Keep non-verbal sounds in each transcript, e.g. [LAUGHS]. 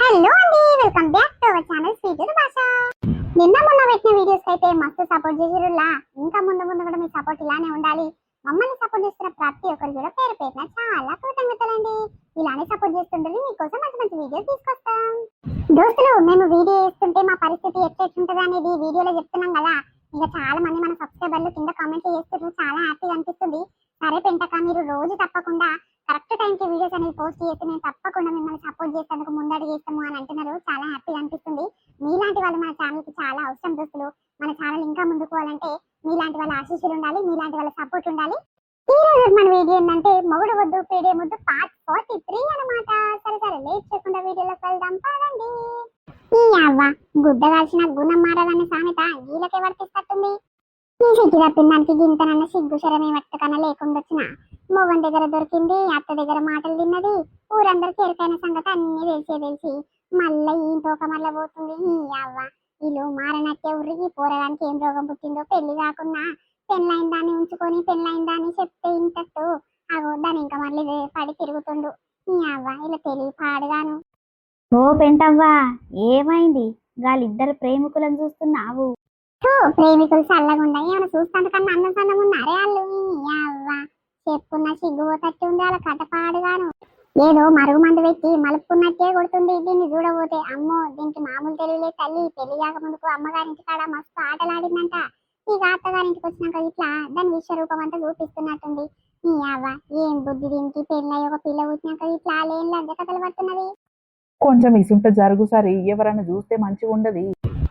Hello అండి welcome back to our channel sweet భాష నిన్న మొన్న పెట్టిన వీడియోస్ అయితే మస్తు సపోర్ట్ చేసిరులా ఇంకా ముందు ముందు కూడా మీ సపోర్ట్ ఇలానే ఉండాలి. మమ్మల్ని సపోర్ట్ చేస్తున్న ప్రతి ఒక్కరు కూడా పేరు పేరున చాలా కృతజ్ఞతలండి. ఇలానే సపోర్ట్ చేస్తుంటే మీకోసం మంచి మంచి వీడియోస్ తీసుకొస్తాం. దోస్తులు మేము వీడియో వేస్తుంటే మా పరిస్థితి ఎట్లెట్లుంటది అనేది వీడియోలో చెప్తున్నాం కదా. ఇక చాలా మంది మన సబ్స్క్రైబర్లు కింద కామెంట్ చేస్తున్నారు. చాలా హ్యాపీగా అనిపిస్తుంది. సరే పెంటక మీరు రోజు తప్పకుండా కరెక్ట్ టైంకి వీడియోస్ అనేది పోస్ట్ చేసి మేము తప్పకుండా మిమ్మల్ని సపోర్ట్ చేసేందుకు ముందడుగు చేస్తాము అని అంటున్నారు. చాలా హ్యాపీగా అనిపిస్తుంది. మీలాంటి వాళ్ళు మన ఛానల్కి చాలా అవసరం దోస్తులు. మన ఛానల్ ఇంకా ముందుకు పోవాలంటే మీలాంటి వాళ్ళ ఆశీస్సులు ఉండాలి మీలాంటి వాళ్ళ సపోర్ట్ ఉండాలి. ఈ రోజు మన వీడియో ఏంటంటే మొగుడు వద్దు పీడే ముద్దు పార్ట్ ఫార్టీ త్రీ అనమాట సరే సరే లేట్ చేయకుండా వీడియోలోకి వెళ్దాం. పదండి. ఈ అవ్వ గుడ్డ కాల్చిన గుణం మారదన్న సామెత గీలకే వర్తిస్తట్టుంది. ఈ సిగ్గు తప్పిందానికి గింతనన్న సిగ్గు శరమే మట్టుకన్నా లేకుండా వచ్చిన మొగన్ దగ్గర దొరికింది అత్త దగ్గర మాటలు తిన్నది ఊరందరికీ ఎరుకైన సంగతి అన్ని తెలిసే తెలిసి. మళ్ళీ ఈ తోక మళ్ళ పోతుంది ఈ అవ్వ. వీళ్ళు మారనట్టే ఉర్రికి పోరగానికి ఏం రోగం పుట్టిందో పెళ్ళి కాకుండా పెళ్ళైన దాన్ని ఉంచుకొని పెళ్ళైన దాన్ని చెప్తే ఇంతట్టు. అగో దాన్ని ఇంకా మళ్ళీ పడి తిరుగుతుండు. ఈ అవ్వ ఇలా తెలివి పాడుగాను. ఓ పెంటవ్వా ఏమైంది? వాళ్ళిద్దరు ప్రేమికులను చూస్తున్నావు. ప్రేమికులు చల్లగుండా ఏమైనా చూస్తాను కన్నా అన్నం సన్నం ఉన్నారే వాళ్ళు అవ్వా చెప్పున్న సిగ్గుపోతట్టు ఉంది వాళ్ళ కటపాడుగాను ఏదో మరుగు మందు పెట్టి మలుపుకున్నట్టే కొడుతుంది దీన్ని చూడబోతే. అమ్మో దీనికి మామూలు తెలివిలే తల్లి. పెళ్ళి కాకముందుకు అమ్మగారింటి కాడ మస్తు ఆటలాడిందంట. ఇక అత్తగారింటికి వచ్చినాక ఇట్లా దాని విశ్వరూపం అంతా చూపిస్తున్నట్టుంది. ఈ అవ్వ ఏం బుద్ధి దీనికి? పెళ్ళి ఒక పిల్ల పుట్టినాక ఇట్లా లేని లంజ కథలు పడుతున్నది. కొంచెం ఇసుంట జరుగు సరి ఎవరైనా చూస్తే మంచిగా ఉండదు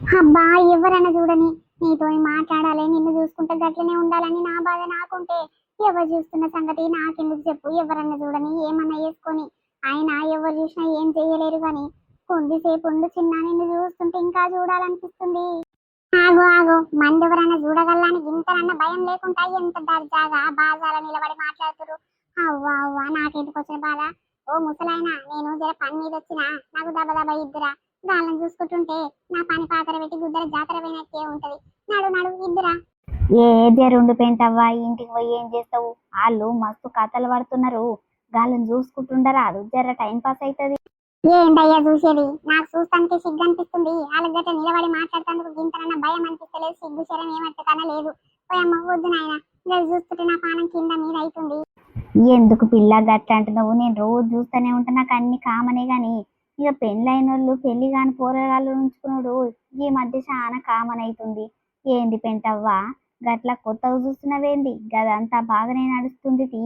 అబ్బా ఎవరైనా చూడని నీతో మాట్లాడాలి నిన్ను చూసుకుంటే గట్లనే ఉండాలని నా బాధ నాకుంటే ఎవరు చూస్తున్న సంగతి నాకెందుకు చెప్పు? ఎవరన్నా చూడని ఏమన్నా వేసుకొని ఆయన ఎవరు చూసినా ఏం చేయలేరు కానీ కొద్దిసేపు ఉండు చిన్న నిన్ను చూస్తుంటే ఇంకా చూడాలనిపిస్తుంది. ఆగో ఆగో మంది ఎవరైనా చూడగలని ఇంతనన్న భయం లేకుండా ఎంత దర్జాగా బాజాల నిలబడి మాట్లాడుతురు అవ్వా అవ్వా నాకెందుకు వచ్చిన బాధ? ఓ ముసలాయన నేను జర పని మీద వచ్చినా నాకు దబ దబ ఇద్దురా. గాలం చూసుకుంటుంటే నా పని పాత్ర పెట్టి గుద్దర జాతర పోయినట్టే ఉంటది? నడు నడు ఇద్దురా ఏ జరుండు పెంటవ్వా? ఇంటికి పోయి ఏం చేస్తావు? వాళ్ళు మస్తు కథలు పడుతున్నారు. గాళ్ళని చూసుకుంటుండరాదు జర టైం పాస్ అవుతుంది ఏంటయ్యా చూసేది? నాకు చూస్తానికి సిగ్గు అనిపిస్తుంది వాళ్ళ గట్ట నిలబడి మాట్లాడటానికి గింతనన్న భయం అనిపిస్తలేదు. సిగ్గు శరం ఏమట్టుకన్నా లేదు. పోయమ్మ వద్దు నాయన. ఇలా చూస్తుంటే నా పానం కింద మీద అవుతుంది ఎందుకు పిల్ల గట్ల అంటున్నావు? నేను రోజు చూస్తూనే ఉంటా. నాకు అన్ని కామనే గాని. ఇక పెళ్ళైన వాళ్ళు పెళ్ళి కాని పోరగాళ్ళు ఉంచుకున్నాడు ఈ మధ్య చాలా కామన్ అవుతుంది ఏంది పెంటవ్వా? గట్ల కొత్తగా చూస్తున్నావేంది గదంతా బాగానే నడుస్తుంది తీ.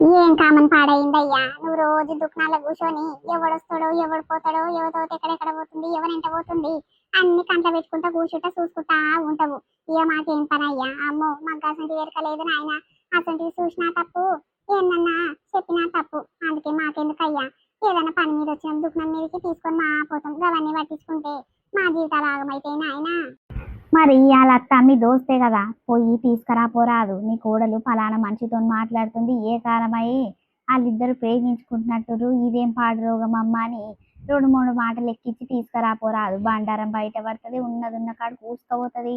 ఏం కామన్ పాడైందయ్యా? నువ్వు రోజు దుకాణాల్లో కూర్చొని ఎవడొస్తాడో ఎవడు పోతాడో ఎవరితో ఎక్కడెక్కడ పోతుంది ఎవరెంట పోతుంది అన్ని కంట పెట్టుకుంటా కూర్చుంటా చూసుకుంటా ఉంటావు ఇక మాకేం పని అయ్యా అమ్మో మాకు అసంటి వేరకలేదు నాయన. అసంటివి చూసినా తప్పు ఏందన్నా చెప్పినా తప్పు. అందుకే మాకెందుకయ్యా? ఏదైనా పని మీద వచ్చిన దుకాణం మీదకి తీసుకొని మా పోతాం. అవన్నీ పట్టించుకుంటే మా జీవితాలు ఆగమైతే నాయన. మరి వాళ్ళ అత్త మీ దోస్తే కదా పోయి తీసుకురా పోరాదు. నీ కోడలు ఫలానా మనిషితో మాట్లాడుతుంది ఏ కాలమై వాళ్ళిద్దరు ప్రేమించుకుంటున్నట్టు ఇదేం పాడు రోగం అమ్మ అని రెండు మూడు మాటలు ఎక్కించి తీసుకురా పోరాదు. బండారం బయట పడుతుంది ఉన్నది ఉన్న కాడ కూసుకోపోతుంది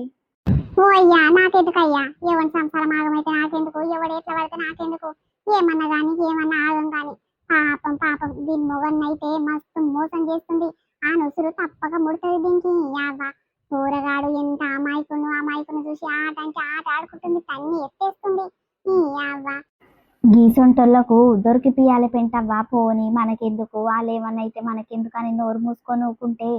ఓ అయ్యా నాకెందుకు అయ్యా ఎవరి సంసారం ఆగమైతే నాకెందుకు? ఎవడు ఎట్లా పడితే నాకెందుకు? ఏమన్నా గాని ఏమన్నా ఆగం గాని. పాపం పాపం. దీని మొగన్నైతే మస్తు మోసం చేస్తుంది. ఆ నొసురు తప్పక ముడుతుంది దీనికి. యావ కూరగాడు ఎంత అమాయకును అమాయకును చూసి ఆట అంటే ఆట ఆడుకుంటుంది తన్ని ఎత్తేస్తుంది. ఈ యావ గీసొంటోళ్ళకు దొరికిపియాలి పెంటవ్వా పోని మనకెందుకు? వాళ్ళు మనకెందుకు అని నోరు మూసుకొని ఊకుంటే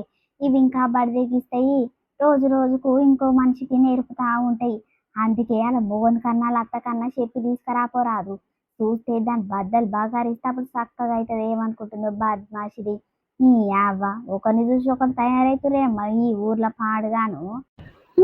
ఇవి ఇంకా బడిదెగిస్తాయి. రోజు రోజుకు ఇంకో మనిషికి నేర్పుతా ఉంటాయి. అందుకే అలా బోన్ కన్నా లత్త కన్నా చెప్పి తీసుకురాపోరాదు. చూస్తే దాని బద్దలు బాగా అరిస్తే అప్పుడు చక్కగా అవుతుంది. ఏమనుకుంటుందో బద్మాషిది. ఈ అవ్వ ఒకరిని చూసి ఒకరు తయారవుతురేమ్మ ఈ ఊర్లో పాడుగాను.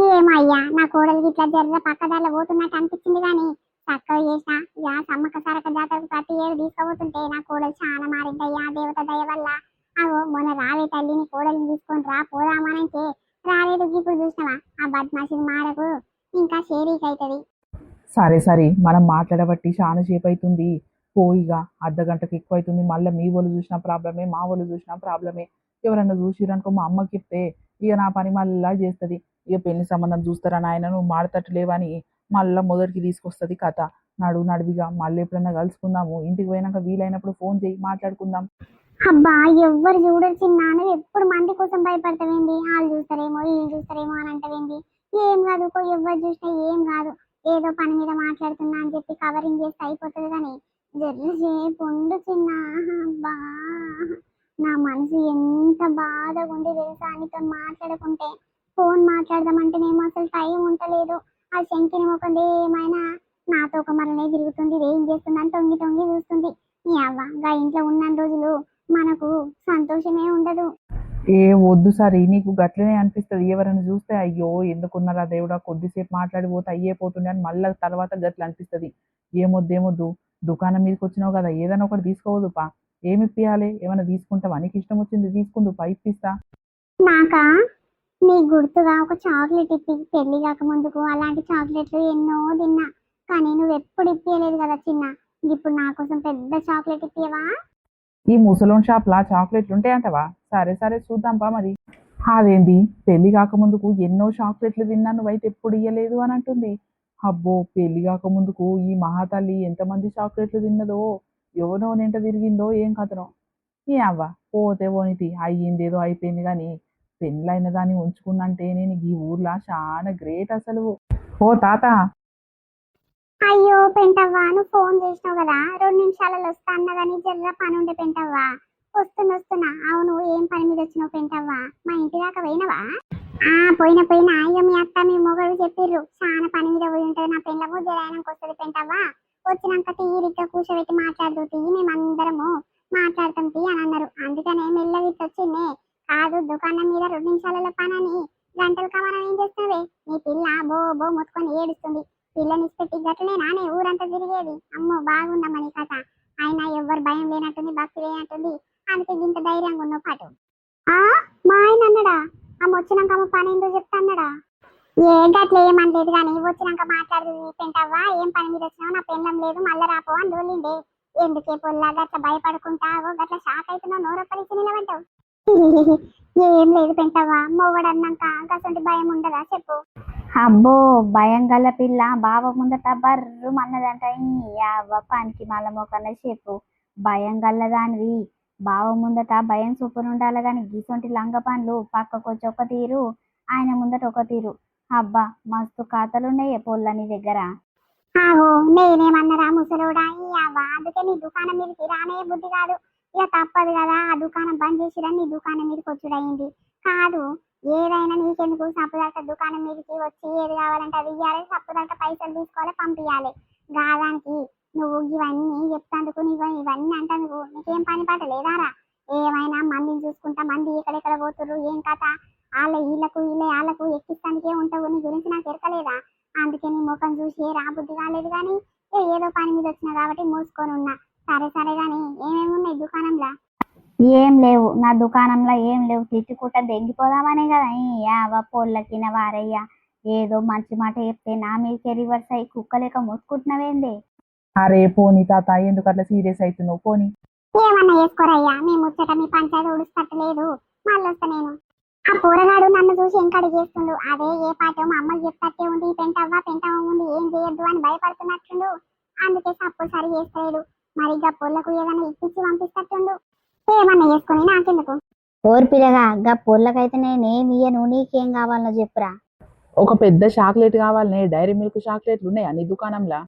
ఏమయ్యా నా కోడలికి ఇట్లా జర్ర పక్కదారిలో పోతున్నట్టు అనిపించింది కానీ చక్కగా చేసిన యా సమ్మక సరక జాతరకు ప్రతి ఏడు తీసుకుపోతుంటే నా కోడలు చాలా మారిందయ్యా దేవత దయ వల్ల. అవో మొన్న రావే తల్లిని కోడలిని తీసుకొని రా పోదామనంటే రాలేదు. ఇప్పుడు చూసినావా? ఆ బద్మాషిని మారకు ఇంకా షేరీకి అవుతుంది సరే సరే మనం మాట్లాడబట్టి చాలా సేపు అవుతుంది పోయిగా అర్ధ గంటకు ఎక్కువ అవుతుంది మళ్ళీ మీ వాళ్ళు చూసిన ప్రాబ్లమే మా వాళ్ళు చూసిన ప్రాబ్లమే. ఎవరన్నా చూసిరనుకో మా అమ్మకి చెప్తే ఇక నా పని మళ్ళా చేస్తుంది. ఇక పెళ్ళి సంబంధం చూస్తారా నాయన నువ్వు మాడతట్లేవని మళ్ళీ మొదటికి తీసుకొస్తుంది కథ. నడు నడివిగా మళ్ళీ ఎప్పుడన్నా కలుసుకుందాము. ఇంటికి పోయినాక వీలైనప్పుడు ఫోన్ చేయి మాట్లాడుకుందాం. అబ్బా ఎవ్వరు చూడరు చిన్న ఎప్పుడు మంది కోసం భయపడతావేంది? వాళ్ళు చూస్తారేమో వీళ్ళు చూస్తారేమో అని అంటవేంది? ఏం కాదు కో ఎవ్వరు చూసినా ఏం కాదు. ఏదో పని మీద మాట్లాడుతున్నా అని చెప్పి కవరింగ్ చేస్తే అయిపోతుంది కానీ జర్రసేపు ఉండు చిన్న బా నా మనసు ఎంత బాధగా ఉంది తెలుసా? నీతో మాట్లాడుకుంటే ఫోన్ మాట్లాడదామంటేనేమో అసలు టైం ఉండలేదు ఆ శంకిని ముఖం ఏమైనా నాతో ఒక మరనే తిరుగుతుంది ఏం చేస్తుందని తొంగి తొంగి చూస్తుంది. నీ అవ్వ గా ఇంట్లో ఉన్న రోజులు మనకు సంతోషమే ఉండదు. ఏ వద్దు సరే నీకు గట్లనే అనిపిస్తుంది. ఎవరైనా చూస్తే అయ్యో ఎందుకున్నారా దేవుడా? కొద్దిసేపు మాట్లాడిపోతే అయ్యే పోతుండే అని మళ్ళీ తర్వాత గట్ల అనిపిస్తుంది. ఏమొద్దు ఏమొద్దు దుకాణం మీదకి వచ్చినావు కదా ఏదైనా ఒకటి తీసుకోవద్దు పా. ఏమి ఇప్పియాలి? ఏమైనా తీసుకుంటావా? నీకు ఇష్టం వచ్చింది తీసుకుందు పా ఇప్పిస్తా. నాకా? నీ గుర్తుగా ఒక చాక్లెట్ ఇప్పి పెళ్ళి కాకముందుకు అలాంటి చాక్లెట్లు ఎన్నో తిన్నా. కానీ నువ్వు ఎప్పుడు ఇప్పియలేదు కదా చిన్న. ఇప్పుడు నా కోసం పెద్ద చాక్లెట్ ఇప్పియవా? ఈ ముసలోన్ షాప్లా చాక్లెట్లు ఉంటాయంటవా సరే సరే చూద్దాంపా మరి. అదేంది? పెళ్ళి కాకముందుకు ఎన్నో చాక్లెట్లు తిన్నా నువ్వైతే ఎప్పుడు ఇయ్యలేదు అని అంటుంది అబ్బో పెళ్ళి కాకముందుకు ఈ మహాతల్లి ఎంతమంది చాక్లెట్లు తిన్నదో ఎవరో నెంట తిరిగిందో ఏం కథనో. ఏ అవ్వ పోతే పోనితి అయ్యిందేదో అయిపోయింది కానీ పెళ్ళైన దాన్ని ఉంచుకున్నంటే నేను ఈ ఊర్లో చాలా గ్రేట్ అసలు. ఓ తాత అయ్యో పెంటవ్వా నువ్వు ఫోన్ చేసినావు కదా. రెండు నిమిషాలలో వస్తా అన్న కానీ జర్ర పని ఉండే పెంటవ్వా. వస్తున్నా వస్తున్నా. అవును ఏం పని మీద వచ్చినావు పెంటవ్వా? మా ఇంటి దాకా పోయినవా? ఆ పోయిన పోయిన. అయ్యో మీ అత్త మీ మొగడు చెప్పిర్రు. చాలా పని మీద పోయి ఉంటుంది. నా పెళ్ళము జరాయనంకి వస్తుంది పెంటవ్వా. వచ్చినాక తీరిగ్గా కూర్చోబెట్టి మాట్లాడుతూ మేమందరము మాట్లాడతాం తీ అని అన్నారు అందుకనే మెల్లగిట్ వచ్చిందే కాదు దుకాణం మీద రెండు నిమిషాలలో పనని గంటలు కమరం ఏం చేస్తావే నీ పిల్ల బో బో మొత్తుకొని ఏడుస్తుంది పిల్లని పెట్టి గట్లనే నానే ఊరంతా తిరిగేది అమ్మో బాగుందమ్మని కథ అయినా ఎవ్వరు భయం లేనట్టుంది భక్తి లేనట్టుంది అందుకే ఇంత ధైర్యంగా ఉన్నావు పాటు ఆ మా ఆయన అన్నాడా అమ్మ వచ్చినాక అమ్మ పని ఏందో చెప్తా అన్నాడా ఏ గట్ల ఏమనలేదు కానీ వచ్చినాక మాట్లాడు పెంటవ్వా ఏం పని మీద వచ్చినావు? నా పెళ్ళం లేదు మళ్ళీ రాపో అని దోలిండే ఎందుకే పొల్లా గట్ల భయపడుకుంటావో? గట్ల షాక్ అవుతున్నావు నోరొప్పలిచ్చి నిలబడ్డావు. [LAUGHS] ఏం లేదు పెంటవ్వా మొగడు అన్నాక గసంటి భయం ఉండదా చెప్పు. అబ్బో భయం గల పిల్ల బావ ముందట బర్రు అన్నదంట అవ్వ పనికి మళ్ళ మొక్కన చెప్పు. భయం గల్లదానివి. బావ ముందట భయం సూపర్ ఉండాలి కానీ గీసొంటి లంగ పండ్లు పక్కకు వచ్చి ఒక తీరు ఆయన ముందట ఒక తీరు. అబ్బా మస్తు కథలున్నాయి పొల్ల నీ దగ్గర. ఆహో నేనేమన్నరా ముసలోడా? ఈ అవ్వ అందుకే నీ దుకాణం మీదకి రానే బుద్ధి కాదు. ఇక తప్పదు కదా ఆ దుకాణం బంద్ చేసిరా నీ దుకాణం మీదకి వచ్చుడయింది. కాదు ఏదైనా నీకెందుకు సప్పుదట్ట దుకాణం మీదకి వచ్చి ఏది కావాలంటే అది ఇవ్వాలి సప్పుదట్ట పైసలు తీసుకోవాలి పంపించాలి గాదానికి నువ్వు ఇవన్నీ చెప్తాందుకు నీవు ఇవన్నీ అంటందుకు నీకేం పని పాట లేదారా? ఏమైనా మందిని చూసుకుంటా మంది ఎక్కడెక్కడ పోతుర్రు ఏం కథ? వాళ్ళ వీళ్ళకు వీళ్ళ వాళ్ళకు ఎక్కిస్తానికే ఉంటావు నీ గురించి నాకు ఎరకలేదా? అందుకే నీ ముఖం చూసి ఏ రాబుద్ధి కాలేదు కానీ ఏ ఏదో పని మీద వచ్చినా కాబట్టి మూసుకొని ఉన్నా. సరే సరే కానీ ఏమేమి ఉన్నాయి దుకాణంలో? ఏం లేవు. నా దుకాణంలో ఏం లేవు. తిట్టుకుంటా దెంగిపోదామనే కదా. యావ పొల్లకిన వారయ్య. ఏదో మంచి మాట చెప్తే నా మీదకే రివర్స్ అయ్యి కుక్క లేక మొత్తుకుంటున్నావేంది? అరే పోనీ తాత ఎందుకు అట్లా సీరియస్ అవుతున్నావు? పోనీ. ఏమన్నా చేసుకోరయ్యా? మీ ముచ్చట మీ పంచాయతీ ఉడుస్తట్లేదు మళ్ళీ వస్తా నేను. ఆ పోరగాడు నన్ను చూసి ఎంకడి చేస్తుండు అదే ఏ పాటో మా అమ్మకి చెప్తట్టే ఉంది పెంటవ్వ పెంటవ్వ ఉంది ఏం చేయొద్దు అని భయపడుతున్నట్టుండు. అందుకే సప్పుడు సరి చేస్తలేడు. మరి ఇక పొల్లకు ఏదైనా ఇప్పించి పంపిస్తట్టుండు. ఏమన్నా చేసుకొని నాకెందుకు? ఓరు పిల్లగా గా పొల్లకైతే నేనేం ఇయ్యను నీకేం కావాలనో చెప్పురా. ఒక పెద్ద చాక్లెట్ కావాలనే డైరీ మిల్క్ చాక్లెట్లు ఉన్నాయా నీ దుకాణంలో?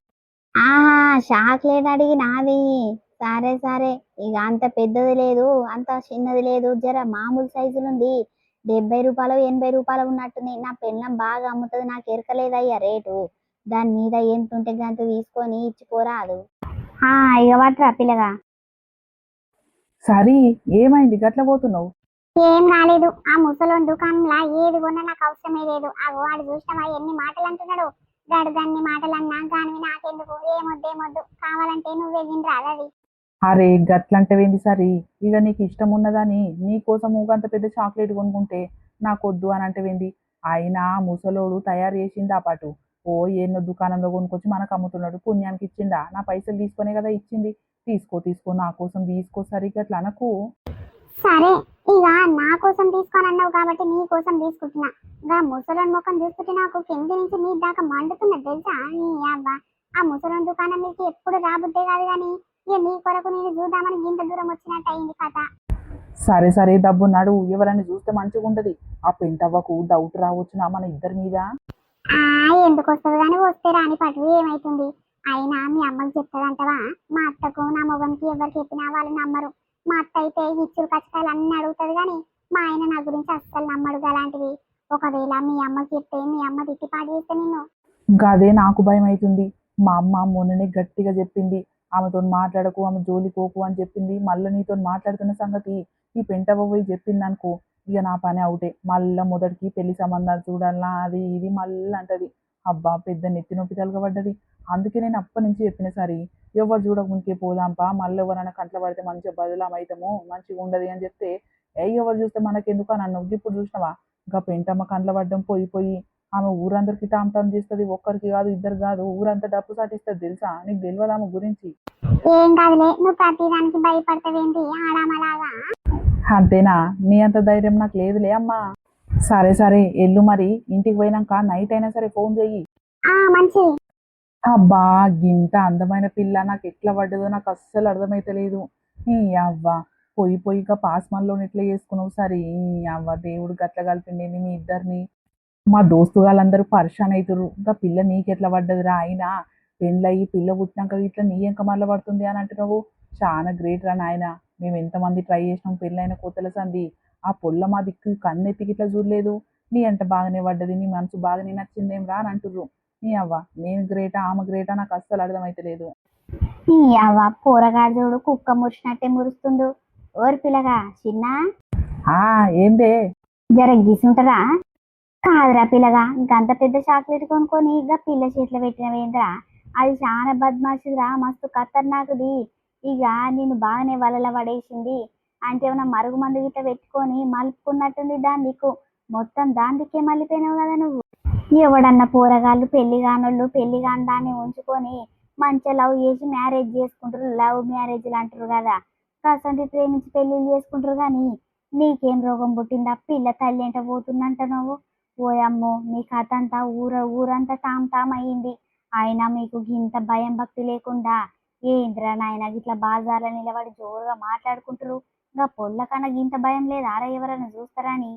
ఆహా చాక్లెట్ అడిగి నాది. సరే సరే. ఇక అంత పెద్దది లేదు అంత చిన్నది లేదు. జర మామూలు సైజులు ఉంది డెబ్బై రూపాయలు ఎనభై రూపాయలు ఉన్నట్టుంది. నా పెళ్ళం బాగా అమ్ముతుంది నాకు ఎరకలేదయ్యా రేటు. దాని మీద ఎంత ఉంటే గంత తీసుకొని ఇచ్చిపోరాదు ఇక పట్టరా పిల్లగా. సరే ఏమైంది? గట్ల పోతున్నావు? ఏం కాలేదు ఆ ముసలోని దుకాణంలో ఏది కొన్నా నాకు అవసరమే లేదు. ఆ వాడు చూసినవా? ఎన్ని మాటలు అంటున్నాడు గడు గన్ని మాటలు అన్నా కానివి నాకెందుకు? ఏమొద్దు ఏమొద్దు. కావాలంటే నువ్వే తిని రాదది అరే గట్లంటవేంది సరే? ఇక నీకు ఇష్టం ఉన్నదని నీకోసం ఊగంత పెద్ద చాక్లెట్ కొనుక్కుంటే నాకొద్దు అని అంటవేంది అయినా ముసలోడు తయారు చేసింది ఆ పాటు. ఓ ఎన్నో దుకాణంలో కొనుక్కొచ్చి మనకు అమ్ముతున్నాడు. పుణ్యానికి ఇచ్చిండా? నా పైసలు తీసుకునే కదా ఇచ్చింది. తీసుకో తీసుకో నా కోసం తీసుకో సరిగ్గా అట్లా అనకు. సరే ఇక నా కోసం తీసుకోనన్నావు కాబట్టి నీ కోసం తీసుకుంటున్నా. ఇక ముసలోని ముఖం చూసుకుంటే నాకు కింది నుంచి మీ దాకా మండుతున్నది తెలుసా? నీ అవ్వ. ఆ ముసలోని దుకాణం మీకు ఎప్పుడు రాబుద్దే కాదు కానీ ఇక నీ కొరకు నేను చూద్దామని ఇంత దూరం వచ్చినట్టు అయింది కథ. సరే సరే డబ్బున్నాడు. ఎవరైనా చూస్తే మంచిగా ఉంటది. ఆ పెంటవ్వకు డౌట్ రావచ్చునా మన ఇద్దరి మీద? ఆ ఎందుకు వస్తుంది కానీ వస్తే రాని పటు ఏమైతుంది? అయినా మీ అమ్మకి చెప్తాదంటవా? మా అత్తకు నా మొగనికి ఎవరికి చెప్పినా వాళ్ళు నమ్మరు. మా అత్త అయితే ఇచ్చులు కష్టాలు అన్ని అడుగుతుంది కానీ మా ఆయన నా గురించి అస్సలు నమ్మడు అలాంటివి ఒకవేళ మీ అమ్మకి చెప్తే మీ అమ్మ తిట్టిపాటు చేస్తే నిన్ను. గదే నాకు భయం అవుతుంది మా అమ్మ మొన్ననే గట్టిగా చెప్పింది. ఆమెతో మాట్లాడకు ఆమె జోలికోకు అని చెప్పింది. మళ్ళీ నీతో మాట్లాడుతున్న సంగతి ఈ పెంటవ్వ పోయి చెప్పింది అనుకో ఇక నా పని అవుటే. మళ్ళీ మొదటికి పెళ్ళి సంబంధాలు చూడాలనా అది ఇది మళ్ళీ అంటది. అబ్బా పెద్ద నెత్తి నొప్పి తలగబడ్డది అందుకే నేను అప్పటి నుంచి చెప్పిన సరి ఎవరు చూడకుంకే పోదాంపా మళ్ళీ ఎవరైనా కంట్లో పడితే మంచిగా బదులమవుతాము అవుతాము మంచిగా ఉండదు అని చెప్తే ఏ ఎవరు చూస్తే మనకెందుకు అని ఇప్పుడు చూసినావా? ఇంకా పెంటమ్మ కంట్లో పడ్డం పోయి పోయి ఆమె ఊరందరికి టామ్ టామ్ చేస్తుంది ఒక్కరికి కాదు ఇద్దరు కాదు ఊరంతా డబ్బు సాటిస్తుంది తెలుసా? నీకు తెలియదు ఆమె గురించి? ఏం కాదులే నువ్వు ప్రతిదానికి భయపడతావేంటి? ఆడామలాగా? అంతేనా? నీ అంత ధైర్యం నాకు లేదులే అమ్మా. సరే సరే ఎల్లు మరి. ఇంటికి పోయినాక నైట్ అయినా సరే ఫోన్ చెయ్యి. మంచిది. అబ్బా గింత అందమైన పిల్ల. నాకు ఎట్లా పడ్డదో నాకు అస్సలు అర్థమైతలేదు. ఈ అవ్వ పోయి పోయిగా పాస్మల్లో ఎట్లా చేసుకున్నావు సరే? అవ్వ దేవుడు గట్ల కలిపిండేది మీ ఇద్దరిని. మా దోస్తు వాళ్ళందరూ పరిశాన్ అవుతురు ఇంకా పిల్ల నీకెట్లా పడ్డదిరా అయినా పెళ్ళయి పిల్ల పుట్టినాక ఇట్లా నీ ఎంక మళ్ళీ పడుతుంది అని అంటున్నావు చాలా గ్రేట్ రా నాయన మేము ఎంతమంది ట్రై చేసినాం పెళ్ళైన కొత్తల సంది ఆ పొల్ల మా దిక్కు కన్నెత్తికి ఇట్లా చూడలేదు. నీ అంట బాగానే పడ్డది నీ మనసు బాగానే నచ్చిందేం రా అని అంటుర్రు. నీ అవ్వ నేను గ్రేటా ఆమె గ్రేటా నాకు అస్సలు అర్థమైతలేదు. ఈ అవ్వ పోరగాడు చూడు కుక్క మురిసినట్టే మురుస్తుండు. ఓరి పిల్లగా చిన్న. ఆ ఏందే? జర గీసుంటరా? కాదురా పిల్లగా గంత పెద్ద చాక్లెట్ కొనుక్కొని ఇక పిల్ల చేతిలో పెట్టినవేంద్రా అది చాలా బద్మాషిదిరా మస్తు ఖతర్నాకుది. ఇక నేను బాగానే వలల పడేసింది. అంటే ఏమైనా మరుగు మందు గిట్ట పెట్టుకొని మలుపుకున్నట్టుంది దాని దిక్కు. మొత్తం దాని దిక్కే మళ్ళీపోయినావు కదా నువ్వు. ఎవడన్నా పోరగాళ్ళు పెళ్ళి కానోళ్ళు పెళ్ళి కాని దాన్ని ఉంచుకొని మంచిగా లవ్ చేసి మ్యారేజ్ చేసుకుంటారు. లవ్ మ్యారేజ్లు అంటారు కదా. కాసంటి ప్రేమించి పెళ్ళిళ్ళు చేసుకుంటారు కానీ నీకేం రోగం పుట్టిందా? పిల్ల తల్లి ఎంట పోతుందంట నువ్వు. ఓయమ్మో మీ కథ అంతా ఊర ఊరంతా టామ్ తామ్ అయ్యింది ఆయన మీకు ఇంత భయం భక్తి లేకుండా ఏంద్రా నాయన గిట్లా బాజార్లో నిలబడి జోరుగా మాట్లాడుకుంటారు ఇంకా పొల్ల కన్నా ఇంత భయం లేదు? ఆరా ఎవరైనా చూస్తారని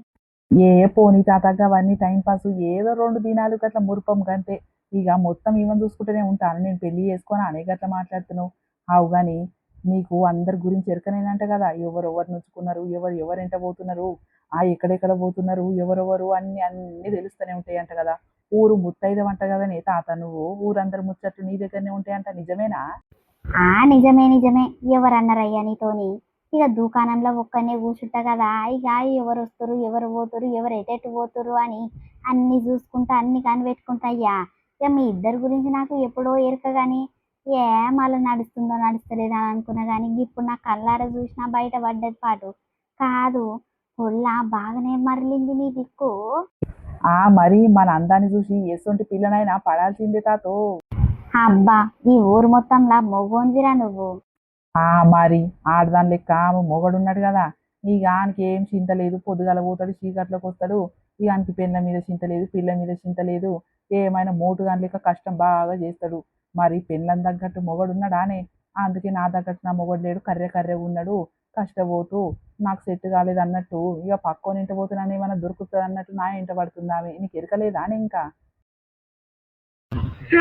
ఏ పోనీ తాతగా అవన్నీ టైం పాస్. ఏదో రెండు దినాలు గట్ల మురుపం గంతే. ఇక మొత్తం ఈవెన్ చూసుకుంటూనే ఉంటాను. నేను పెళ్ళి చేసుకొని అనే గట్ల మాట్లాడుతున్నావు. అవు కానీ నీకు అందరి గురించి ఎరకనేనంట కదా. ఎవరు ఎవరు నుంచుకున్నారు ఎవరు ఎవరు ఎంట పోతున్నారు? ఆ ఎక్కడెక్కడ పోతున్నారు ఎవరెవరు అన్ని అన్ని తెలుస్తూనే ఉంటాయి అంట కదా. ఊరు ముత్తైదవంట కదా నీ తాత నువ్వు ఊరందరు ముచ్చట్లు నీ దగ్గరనే ఉంటాయంట నిజమేనా? ఆ నిజమే నిజమే. ఎవరన్నారయ్యా నీతోని? ఇక దుకాణంలో ఒక్కనే కూర్చుంటా కదా. ఇక ఎవరు వస్తారు ఎవరు పోతురు ఎవరు ఎటెట్టు పోతురు అని అన్ని చూసుకుంటా అన్ని కనిపెట్టుకుంటా అయ్యా. ఇక మీ ఇద్దరి గురించి నాకు ఎప్పుడో ఎరక కానీ ఏ మళ్ళీ నడుస్తుందో నడుస్తలేదో అనుకున్నా కానీ ఇప్పుడు నా కళ్ళార చూసినా బయట పడ్డది పాటు. కాదు పొల్ల బాగానే మరలింది నీ దిక్కు. ఆ మరి మన అందాన్ని చూసి ఎసొంటి పిల్లనైనా పడాల్సిందే తాతో. అబ్బా ఈ ఊరు మొత్తంలా మొగోందిరా నువ్వు. ఆ మరి ఆడదాని లెక్క ఆమె మొగడున్నాడు కదా ఇక ఆయనకి ఏం చింత లేదు పొద్దుగల పోతాడు చీకట్లోకి వస్తాడు ఇక ఆయనకి పిల్ల మీద చింత లేదు పిల్ల మీద చింత లేదు ఏమైనా మోటుగాని లెక్క కష్టం బాగా చేస్తాడు. మరి పెళ్ళని తగ్గట్టు మొగడున్నాడానే అందుకే నా తగ్గట్టు నా మొగడు లేడు కర్రె కర్రె ఉన్నాడు కష్టపోతూ నాకు సెట్ కాలేదు అన్నట్టు ఇక పక్కన ఇంట పోతున్నాను ఏమైనా దొరుకుతుంది అన్నట్టు నా ఇంట పడుతుందా నీకు ఎరకలేదా అని ఇంకా?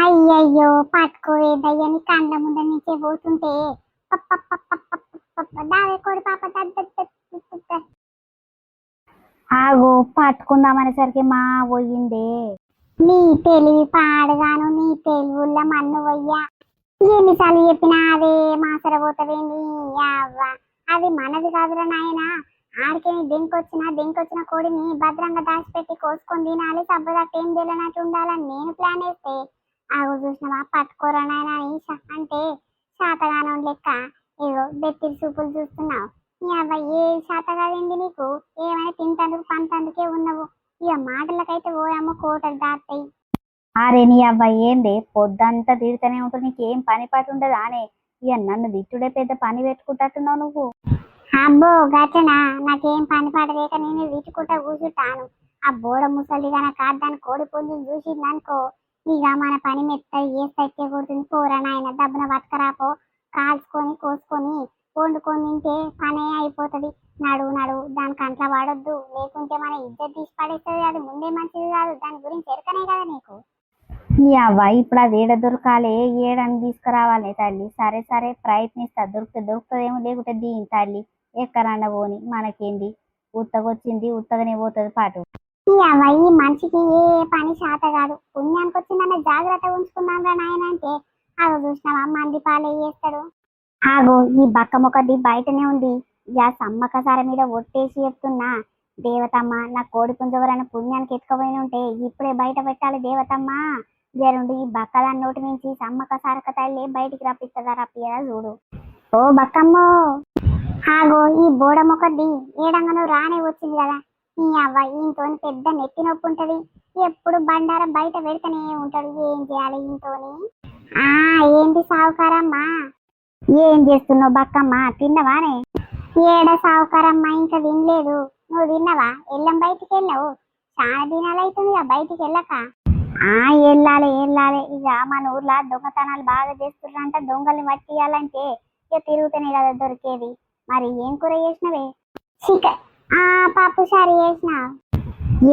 అయ్యయ్యో పట్టుకోవేదయ్యా నీ కళ్ళ ముందు నుంచే పోతుంటే. ఆగో పట్టుకుందామనేసరికి మా పోయిందే నీ తెలివి పాడగాను నీ తెలివుల్ల మన్ను వయ్యా. ఎన్నిసార్లు చెప్పినా అదే మాసర అవ్వ. అది మనది కాదురా నాయన. ఆడికి దెంకొచ్చిన దింకొచ్చిన కోడిని భద్రంగా దాచిపెట్టి కోసుకొని తినాలి సబ్బదాకా ఏం తెలియనట్టు ఉండాలని నేను ప్లాన్ వేస్తే. ఆగు చూసినవా పట్టుకోరా నాయన అంటే శాతగానం లెక్క. ఏదో బెత్తిరి చూపులు చూస్తున్నావు. నీ అబ్బాయి ఏ శాత కాదండి నీకు? ఏమైనా తింటందుకు పంతందుకే ఉన్నావు. ఇక మాటలకైతే ఓయమ్మ కోటలు దాటాయి అరే నీ అబ్బాయి ఏంది? పొద్దంతా తిడుతూనే ఉంటుంది నీకేం పని పాటు ఉండదు అనే ఇక నన్ను దిట్టుడే పెద్ద పని పెట్టుకుంటట్టున్నావు నువ్వు. అబ్బో గట్టనా నాకేం పని పాడలేక నేను వీచుకుంటా కూర్చుంటాను. ఆ బోడ ముసలి గనక కాదని కోడి పుంజుని చూసిందనుకో ఇక మన పని మెత్తది చేస్తే కొడుతుంది? పోరా నాయన దబ్బున పట్టుకరాపో కాల్చుకొని కోసుకొని వండుకొని తింటే పనే అయిపోతుంది. నడువు నడు దాని అంట్లా వాడొద్దు. లేకుంటే మన ఇద్దరు తీసి పడేస్తుంది అది. ముందే మంచిది కాదు. దాని గురించి ఎరకనే కదా ఈ అవ్వ. ఇప్పుడు అది ఏడ దొరకాలి ఏడని తీసుకురావాలి తల్లి. సరే సరే ప్రయత్నిస్తా. దొరికితే దొరుకుతుందేమో లేకుంటే దీని తల్లి. ఎక్కరన్న పోని మనకేంది? ఉత్తగొచ్చింది ఉత్తగనే పోతుంది పాటు. ఈ అవ్వ ఈ మనిషికి ఏ పని శాత కాదు. పుణ్యానికి వచ్చిందన్న జాగ్రత్త ఉంచుకున్నాం రా నాయన అంటే. ఆగో చూసినావా మంది పాలే చేస్తాడు ఆగో ఈ బక్క మొక్కది బయటనే ఉంది. ఇక సమ్మక్క సార మీద ఒట్టేసి చెప్తున్నా దేవతమ్మ నా కోడి పుంజవరైన పుణ్యానికి ఎత్తుకుపోయి ఉంటే ఇప్పుడే బయట పెట్టాలి దేవతమ్మ. జరుండి ఈ బక్కదాని నోటి నుంచి సమ్మక సారక తల్లి బయటికి రప్పిస్తుందా రప్పియదా చూడు. ఓ బక్కమ్మో! ఆగో ఈ బోడ మొక్కది ఏడంగను రానే వచ్చింది కదా. ఈ అవ్వ ఈయనతో పెద్ద నెత్తి నొప్పి ఉంటది. ఎప్పుడు బండారం బయట పెడితేనే ఉంటాడు. ఏం చేయాలి ఈయనతోని? ఆ ఏంటి సావుకారమ్మా? ఏం చేస్తున్నావు బక్కమ్మ? తిన్నవానే? ఏడ సావుకారమ్మ? ఇంకా తినలేదు. నువ్వు తిన్నవా? ఎల్లం బయటికి వెళ్ళావు చాలా దినాలు అవుతుంది బయటికి వెళ్ళక వెళ్ళాలి వెళ్ళాలి ఇక మన ఊర్లో దొంగతనాలు బాగా చేస్తున్నారంట దొంగల్ని పట్టియాలంటే ఇక తిరుగుతూనే కదా దొరికేది. మరి ఏం కూర చేసినవే? చికెన్. ఆ పప్పు సారి చేసిన.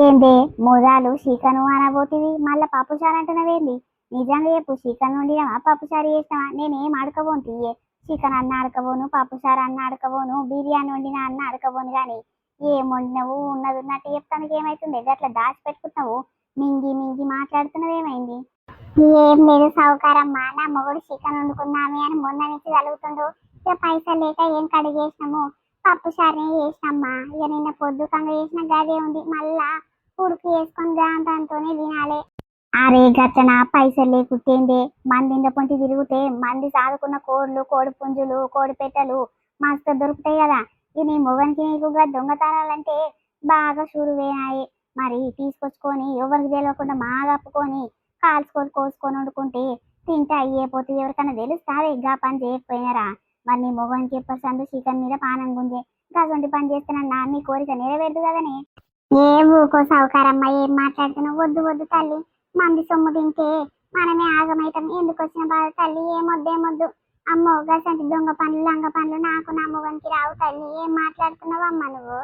ఏందే మోదాలు చికెను అనబోతివి. మళ్ళీ పప్పు సారి అంటున్నావేంది? నిజంగా చెప్పు చికెన్ వండినావా? పప్పు సారి చేసినావా? నేనేం అడకబోను తీయే చికెన్ అన్న అడకబోను పప్పు సారు అన్న అడకబోను బిర్యానీ వండినా అన్న అడకబోను కానీ ఏం వండినావు? ఉన్నది ఉన్నట్టు చెప్తానికి ఏమవుతుంది అట్లా దాచి పెట్టుకుంటున్నావు మింగి మింగి మాట్లాడుతున్నది ఏమైంది? ఏం లేదు సౌకారమ్మా నా మొగుడు చికెన్ వండుకున్నామే అని మొన్న నుంచి కలుగుతుండు ఇక పైసలు లేక ఏం కడిగేసినాము పప్పు సారే చేసినమ్మా. ఇక నిన్న పొద్దుకంగా చేసిన గదే ఉంది. మళ్ళా ఉడుకు వేసుకొని దాంతోనే తినాలి. అరే గచ్చన పైసలు లేకుంటేందే మంది పొంటి తిరిగితే మంది సాదుకున్న కోళ్ళు కోడి పుంజులు కోడి పెట్టలు మస్తు దొరుకుతాయి కదా. ఇది మొగనికి నీకుగా దొంగతనాలంటే బాగా చూరువేనాయి మరి తీసుకొచ్చుకొని ఎవరికి తెలియకుండా మాగప్పుకొని కాల్చుకొని కోసుకొని వండుకుంటే తింటే అయ్యేపోతే ఎవరికైనా తెలుస్తాదే గా పని చేయకపోయినారా? మరి నీ మొగనికి ఎప్పటి సందు? చికెన్ మీద పానం గుంజే గసొంటి పని చేస్తానన్నా నీ కోరిక నెరవేరదు కదనే? ఏ ఊకో సౌకారమ్మ ఏం మాట్లాడుతున్నావు? వద్దు వద్దు తల్లి. మంది సొమ్ము తింటే మనమే ఆగమైతాం. ఎందుకు వచ్చిన బాధ తల్లి? ఏమొద్దు ఏమొద్దు అమ్మో గసంటి దొంగ పనులు లంగ పనులు నాకు నా మొగనికి రావు తల్లి. ఏం మాట్లాడుతున్నావు అమ్మ నువ్వు?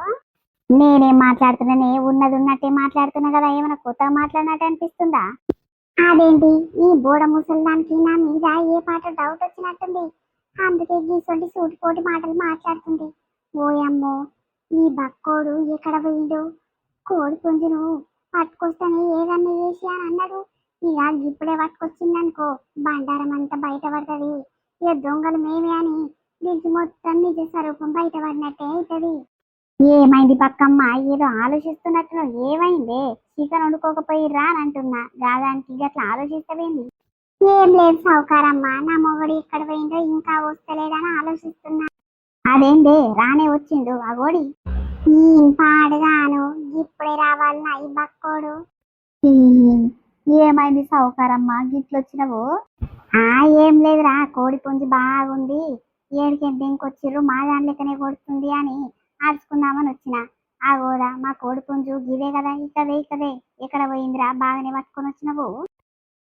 నేనేం మాట్లాడుతున్నానే? ఉన్నది ఉన్నట్టే మాట్లాడుతున్నా కదా ఏమైనా కొత్తగా మాట్లాడినట్టు అనిపిస్తుందా? అదేంటి? ఈ బోడ ముసలిదానికి నా మీద ఏ పాట డౌట్ వచ్చినట్టుంది? అందుకే గీసొంటి సూటిపోటి మాటలు మాట్లాడుతుంది. ఓయమ్మో ఈ బక్కోడు ఎక్కడ పోయిండు? కోడి పుంజును పట్టుకొస్తానే ఏదన్నా వేసి అని అన్నాడు. ఇక ఇప్పుడే పట్టుకొచ్చిందనుకో బండారం అంతా బయట పడుతుంది. ఇక దొంగలు మేమే అని దీనికి మొత్తం నిజ స్వరూపం బయటపడినట్టే అవుతుంది ఏమైంది పక్కమ్మ? ఏదో ఆలోచిస్తున్నట్టు ఏమైంది? చికెన్ వండుకోకపోయి అని అంటున్నా. గాదానికి గట్లా ఆలోచిస్తావేంది? ఏం లేదు సౌకారమ్మ నా మొగడు ఇక్కడ పోయిందో ఇంకా వస్తలేడని ఆలోచిస్తున్నా. అదేందే? రానే వచ్చిండు అగోడి ఈ పాడుగాను? ఇప్పుడే రావాలన్నా ఈ బక్కోడు. ఏమైంది సౌకరమ్మ గిట్లొచ్చినవు ఆ ఏం లేదురా. కోడి పుంజి బాగుంది. ఏడికి ఇంకొచ్చిర్రు? మా దాని లెక్కనే కొడుతుంది అని. ఆడుచుకుందామని వచ్చిన. ఆ గోదా మా కోడి పుంజు గిదే కదా ఇక్కదే ఇక్కదే. ఎక్కడ పోయిందిరా? బాగానే పట్టుకొని వచ్చినవు?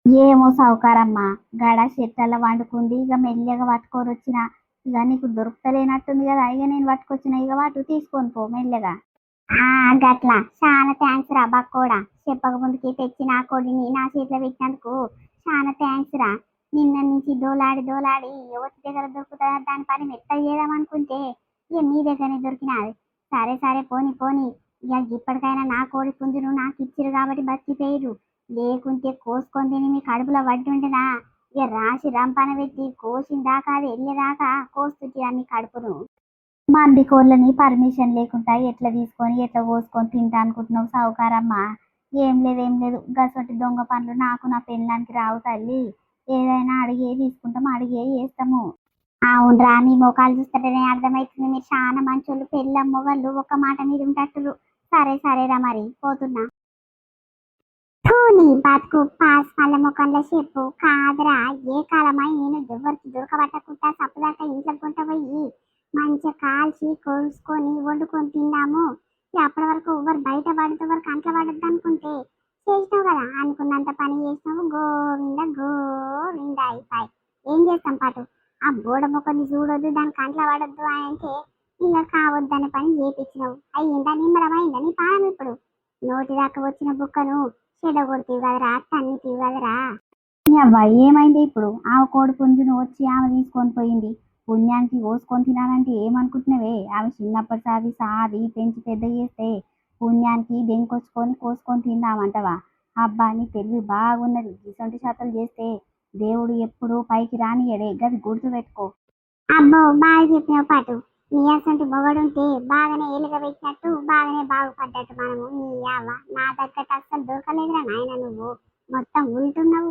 ఏమో సౌకారమ్మ గడ చెట్ల వండుకుంది ఇక మెల్లగా పట్టుకొని వచ్చిన. ఇక నీకు దొరుకుతలేనట్టుంది కదా ఇక నేను పట్టుకొచ్చిన ఇక వాటు తీసుకొని పో మెల్లగా. ఆ గట్లా. చాలా థ్యాంక్స్ రా బక్కోడా. చెప్పక ముందుకి తెచ్చి నా కోడిని నా చేతిలో పెట్టినందుకు చాలా థ్యాంక్స్ రా. నిన్న నుంచి దోలాడి దోలాడి ఎవరి దగ్గర దొరుకుతుందా దాని పని మెత్త చేద్దాం అనుకుంటే ఇక మీ దగ్గరనే దొరికినాది సరే సరే పోని పోని. ఇక ఇప్పటికైనా నా కోడి పుంజును నాకు ఇచ్చిరు కాబట్టి బతికిపోయిరు లేకుంటే కోసుకొని తిని మీ కడుపులో వడ్డీ ఉండేనా? ఇక రాసి రంపన పెట్టి కోసిన దాకా అది వెళ్ళేదాకా కోస్తుంది మీ కడుపును. మంది కోళ్ళని పర్మిషన్ లేకుండా ఎట్లా తీసుకొని ఎట్లా కోసుకొని తింటా అనుకుంటున్నావు సౌకారమ్మా ఏం లేదు ఏం లేదు. గసొట్టి దొంగ పనులు నాకు నా పెళ్ళానికి రావు తల్లి. ఏదైనా అడిగే తీసుకుంటాం అడిగే చేస్తాము. అవునరా మీ మోకాలు చూస్తుంటేనే అర్థమవుతుంది. మీరు చాలా మంచోళ్ళు పెళ్ళ మొగళ్ళు ఒక మాట మీద ఉంటట్టులు సరే సరేరా మరి పోతున్నా. నీ బతుకు పాస్ పళ్ళ ముఖంలో చెప్పు. కాదురా ఏ కాలమై నేను ఎవరికి దొరకబట్టకుండా సప్పుదాకా ఇంట్లో గుంట పోయి మంచిగా కాల్చి కోసుకొని వండుకొని తిన్నాము. అప్పటి వరకు ఎవరు బయట పడితే వరకు అంట్లో పడద్దు అనుకుంటే చేసినావు కదా. అనుకున్నంత పని చేసినావు. గోవింద గోవింద అయిపోయి. ఏం చేస్తాం పాటు? ఆ బోడ మొక్కని చూడొద్దు దాని కంట్ల పడొద్దు అని అంటే ఇక కావద్దని పని చేపించినావు అయ్యిందా నిమ్మలమైందా నీ పానం ఇప్పుడు? నోటి దాకా వచ్చిన బుక్కను చెడగొడుతీవి కదరా తన్నితీవి కదరా. అవ్వ ఏమైంది ఇప్పుడు? ఆమె కోడి పుంజును వచ్చి ఆమె తీసుకొని పోయింది. పుణ్యానికి కోసుకొని తినాలంటే ఏమనుకుంటున్నావే? ఆమె చిన్నప్పటి సాది సాది పెంచి పెద్ద చేస్తే పుణ్యానికి దెంకొచ్చుకొని కోసుకొని తిందామంటవా? అబ్బా నీ తెలివి బాగున్నది. ఇటువంటి శాతలు చేస్తే దేవుడు ఎప్పుడు పైకి రానియడే గది గుర్తు పెట్టుకో. అబ్బో బాగా చెప్పిన పాటు. నీ అసంటి మొగడుంటే బాగానే ఎలుగ పెట్టినట్టు బాగానే బాగుపడ్డట్టు మనము. నీ అవ్వ నా దగ్గర అస్సలు దొరకలేదురా నాయన నువ్వు. మొత్తం ఉంటున్నావు.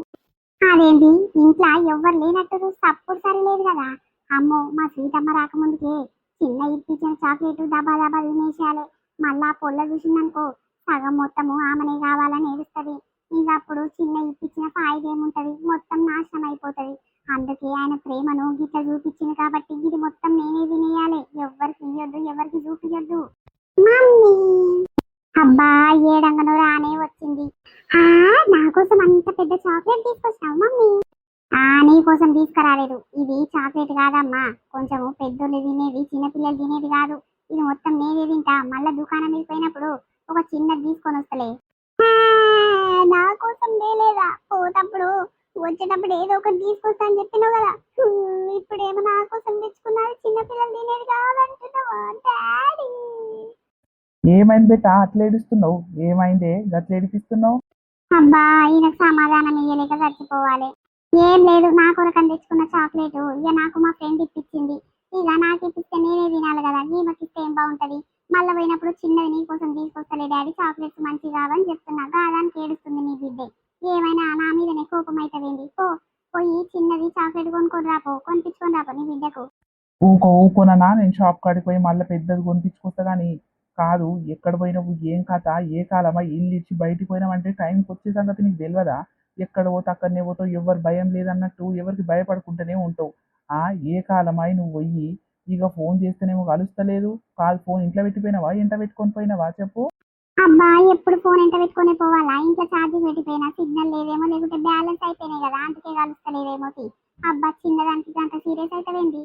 అదేంటి ఇంట్లో ఎవ్వరు లేనట్టు అప్పుడు సరిలేదు కదా. అమ్మో మా సీతమ్మ రాకముందుకే చిన్న ఇప్పించిన చాక్లెట్ దబా దబా తినేసేయాలి. మళ్ళా పొల్ల చూసిందనుకో సగం మొత్తము ఆమెనే కావాలని ఏడుస్తుంది. ఇక అప్పుడు చిన్న ఇప్పించిన ఫాయిదా ఏముంటది? మొత్తం నాశనం అయిపోతది. అందుకే ఆయన ప్రేమను గిట్ల చూపించింది కాబట్టి ఇది మొత్తం నేనే వినేయాలి ఎవరికి ఇయ్యొద్దు ఎవరికి చూపించొద్దు మమ్మీ! అబ్బా ఏడంగను రానే వచ్చింది. ఆ నా కోసం అంత పెద్ద చాక్లెట్ తీసుకొచ్చావు మమ్మీ? ఆ నీ కోసం తీసుకురాలేదు. ఇది చాక్లెట్ కాదమ్మా. కొంచెం పెద్దోళ్ళు తినేది చిన్నపిల్లలు తినేది కాదు. ఇది మొత్తం నేనే తింటా. మళ్ళా దుకాణం వెళ్ళిపోయినప్పుడు పోయినప్పుడు ఒక చిన్నది తీసుకొని వస్తలే. నా కోసం తేలేదా పోతప్పుడు వచ్చేటప్పుడు ఏదో ఒకటి తీసుకొస్తా అని చెప్పినావు కదా. ఇప్పుడేమో నా కోసం తెచ్చుకున్నారు చిన్నపిల్లలు తినేది కావాలంటున్నావా డాడీ? ఏమైంది బేట? అట్లా ఏడుస్తున్నావు? ఏమైందే? గట్ల ఏడిపిస్తున్నావు? అబ్బా ఈయనకు సమాధానం ఇయ్యలేక చచ్చిపోవాలి. ఏం లేదు నా కొరకని తెచ్చుకున్న చాక్లెట్ ఇక నాకు మా ఫ్రెండ్ ఇప్పించింది. ఇక నాకు ఇప్పిస్తే నేనే తినాలి కదా ఈమెకి ఇస్తే ఏం బాగుంటది? మళ్ళీ పోయినప్పుడు చిన్నది నీ కోసం తీసుకొస్తలే డాడీ చాక్లెట్స్ మంచి కావని చెప్తున్నా. గాదానికి ఏడుస్తుంది నీ బిడ్డే. ఏమైనా నా మీదనే కోపం అవుతుంది పో పోయి చిన్నది చాక్లెట్ కొనుక్కొని రాపో కొనిపించుకొని రాపో నీ బిడ్డకు. ఊకో ఊకోనన్నా నేను షాప్ కాడికి పోయి మళ్ళీ పెద్దది కొనిపించుకొస్తా కానీ కాదు ఎక్కడ పోయినావు ఏం కథ ఏ కాలమా ఇల్లు ఇచ్చి బయటికి పోయినావంటే టైంకి వచ్చే సంగతి నీకు తెలియదా ఎక్కడ పోతే అక్కడనే పోతావు ఎవరు భయం లేదన్నట్టు ఎవరికి భయపడుకుంటూనే ఉంటావు. ఆ ఏ కాలమై నువ్వు పోయి ఇక ఫోన్ చేస్తేనేమో కలుస్తలేదు. కాల్ ఫోన్ ఇంట్లో పెట్టిపోయినావా? ఇంట పెట్టుకొని పోయినావా? చెప్పు. అబ్బా ఎప్పుడు ఫోన్ ఎంట పెట్టుకునే పోవాలా? ఇంట్లో ఛార్జింగ్ పెట్టిపోయినా సిగ్నల్ లేదేమో లేకుంటే బ్యాలెన్స్ అయిపోయినాయి కదా. అందుకే కలుస్తలేదేమో. అబ్బా చిన్నదానికి అంత సీరియస్ అవుతావేంటి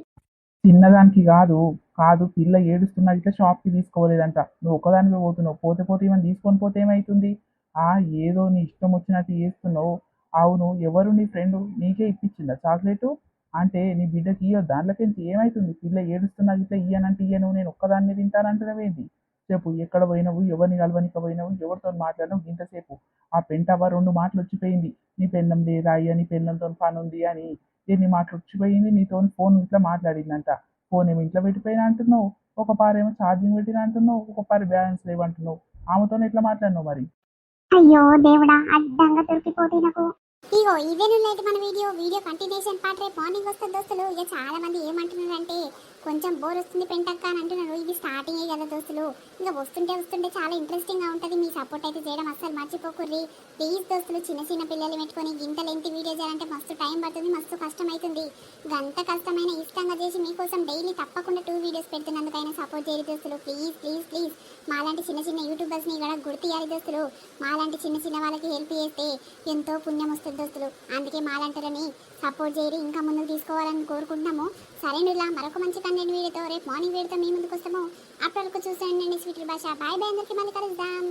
చిన్నదానికి కాదు. కాదు పిల్ల ఏడుస్తున్నా ఇట్లా షాప్కి తీసుకోలేదంట. నువ్వు ఒక్కదానివే పోతున్నావు. పోతే పోతే ఏమైనా తీసుకొని పోతే ఏమవుతుంది ఆ ఏదో నీ ఇష్టం వచ్చినట్టు చేస్తున్నావు. అవును ఎవరు నీ ఫ్రెండ్? నీకే ఇప్పించిందా చాక్లెట్? అంటే నీ బిడ్డకి ఇయ్యో దాంట్లోకి ఏమవుతుంది పిల్ల ఏడుస్తున్నా ఇట్లా ఇయ్యనంటే ఇయ్యను నేను ఒక్కదాన్ని తింటానంటున్నావేంటి చెప్పు ఎక్కడ పోయినావు ఎవరిని కలవనిక పోయినావు ఎవరితో మాట్లాడినావు? ఇంతసేపు ఆ పెంటవ్వ రెండు మాటలు వచ్చిపోయింది. నీ పెన్నం లేదా అయ్యా నీ పెన్నంతో పని ఉంది అని ఎన్ని మాటలు వచ్చిపోయింది? నీతో ఫోన్ ఇట్లా మాట్లాడిందంట. ఫోన్ ఏమో ఇంట్లో పెట్టిపోయినా అంటున్నావు. ఒక పారేమో ఛార్జింగ్ పెట్టిన అంటున్నావు. ఒక పారి బ్యాలెన్స్ లేవంటున్నావు. ఆమెతో ఎట్లా మాట్లాడినావు మరి? అయ్యో దేవుడా అడ్డంగా దొరికిపోతే నాకు ఇగో ఇదే అయితే మన వీడియో. వీడియో కంటిన్యూషన్ పార్ట్ రేపు మార్నింగ్ వస్తుంది దోస్తులు. ఇక చాలా మంది ఏమంటున్నారంటే కొంచెం బోర్ వస్తుంది పెంటక్క అని అంటున్నాను ఇది స్టార్టింగే కదా దోస్తులు. ఇంకా వస్తుంటే వస్తుంటే చాలా ఇంట్రెస్టింగ్గా ఉంటుంది. మీ సపోర్ట్ అయితే చేయడం అస్సలు మర్చిపోకుర్రి. ప్లీజ్ దోస్తులు చిన్న చిన్న పిల్లలు పెట్టుకొని గింత లెంత్ వీడియో చేయాలంటే మస్తు టైం పడుతుంది మస్తు కష్టం అవుతుంది గంత కష్టమైన ఇష్టంగా చేసి మీకోసం డైలీ తప్పకుండా టూ వీడియోస్ పెడుతున్నందుకైనా సపోర్ట్ చేయరు దోస్తులు. ప్లీజ్ ప్లీజ్ ప్లీజ్ మాలాంటి చిన్న చిన్న యూట్యూబర్స్ని కూడా గుర్తియాలి దోస్తులు. మాలాంటి చిన్న చిన్న వాళ్ళకి హెల్ప్ చేస్తే ఎంతో పుణ్యం వస్తుంది దోస్తులు. అందుకే మాలాంటి సపోర్ట్ చేయరు ఇంకా ముందుకు తీసుకోవాలని కోరుకుంటున్నాము. సరే ఇలా మరొక మంచి కంటెంట్ వీడియోతో రేపు మార్నింగ్ వీడియోతో మీ ముందుకు వస్తాము. అప్పటి వరకు చూసేయండి స్వీట్ భాష. బాయ్ బాయ్ అందరికీ మళ్ళీ కలుద్దాం.